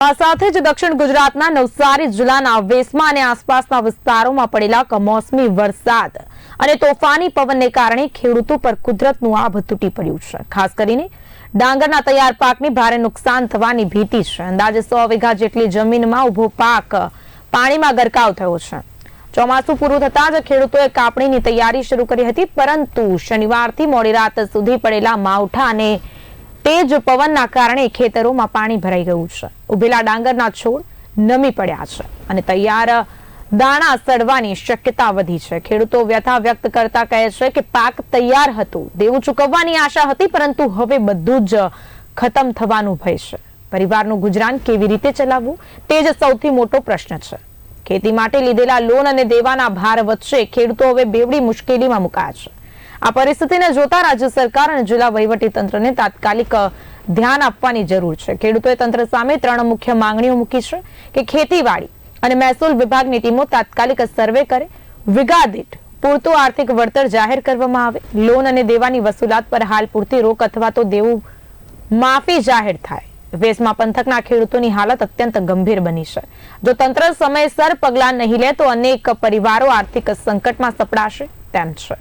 આ સાથે જ દક્ષિણ ગુજરાતના નવસારી જિલ્લાના વેસમાં અને આસપાસના વિસ્તારોમાં પડેલા કમોસમી વરસાદ અને તોફાની પવનને કારણે ખેડૂતો પર કુદરતનું આભ તૂટી પડ્યું છે. ખાસ કરીને ડાંગરના તૈયાર પાકને ભારે નુકસાન થવાની ભીતિ છે. અંદાજે સો વીઘા જેટલી જમીનમાં ઊભો પાક પાણીમાં ગરકાવ થયો છે. ચોમાસું પૂરું થતાં જ ખેડૂતોએ કાપણીની તૈયારી શરૂ કરી હતી, પરંતુ શનિવારથી મોડી રાત સુધી પડેલા માવઠા અને તેજ પવનના કારણે ખેતરોમાં પાણી ભરાઈ ગયું છે. ઉભેલા ડાંગરના છોડ નમી પડ્યા છે અને તૈયાર દાણા સડવાની શક્યતા વધી છે. ખેડૂતો વ્યથા વ્યક્ત કરતા કહે છે કે પાક તૈયાર હતું. દેવું ચૂકવવાની આશા હતી, પરંતુ હવે બધું જ ખતમ થવાનું ભય છે. પરિવારનું ગુજરાન કેવી રીતે ચલાવવું? તે જ સૌથી મોટો પ્રશ્ન છે. ખેતી માટે લીધેલા લોન અને દેવાના ભાર વચ્ચે ખેડૂતો હવે બેવડી મુશ્કેલીમાં મુકાયા છે. આ પરિસ્થિતિને જોતા રાજ્ય સરકાર અને જિલ્લા વહીવટી તંત્રને તાત્કાલિક ધ્યાન આપવાની જરૂર છે. ખેડૂતોએ તંત્ર સામે ત્રણ મુખ્ય માંગણીઓ મૂકી છે કે ખેતીવાડી અને મહેસૂલ વિભાગની ટીમો તાત્કાલિક સર્વે કરે દીઠ પૂરતું આર્થિક વળતર જાહેર કરવામાં આવે, લોન અને દેવાની વસૂલાત પર હાલ પૂરતી રોક અથવા તો દેવું માફી જાહેર થાય. વેસમાં પંથકના ખેડૂતોની હાલત અત્યંત ગંભીર બની છે. જો તંત્ર સમયસર પગલાં નહીં લે તો અનેક પરિવારો આર્થિક સંકટમાં સપડાશે તેમ છે.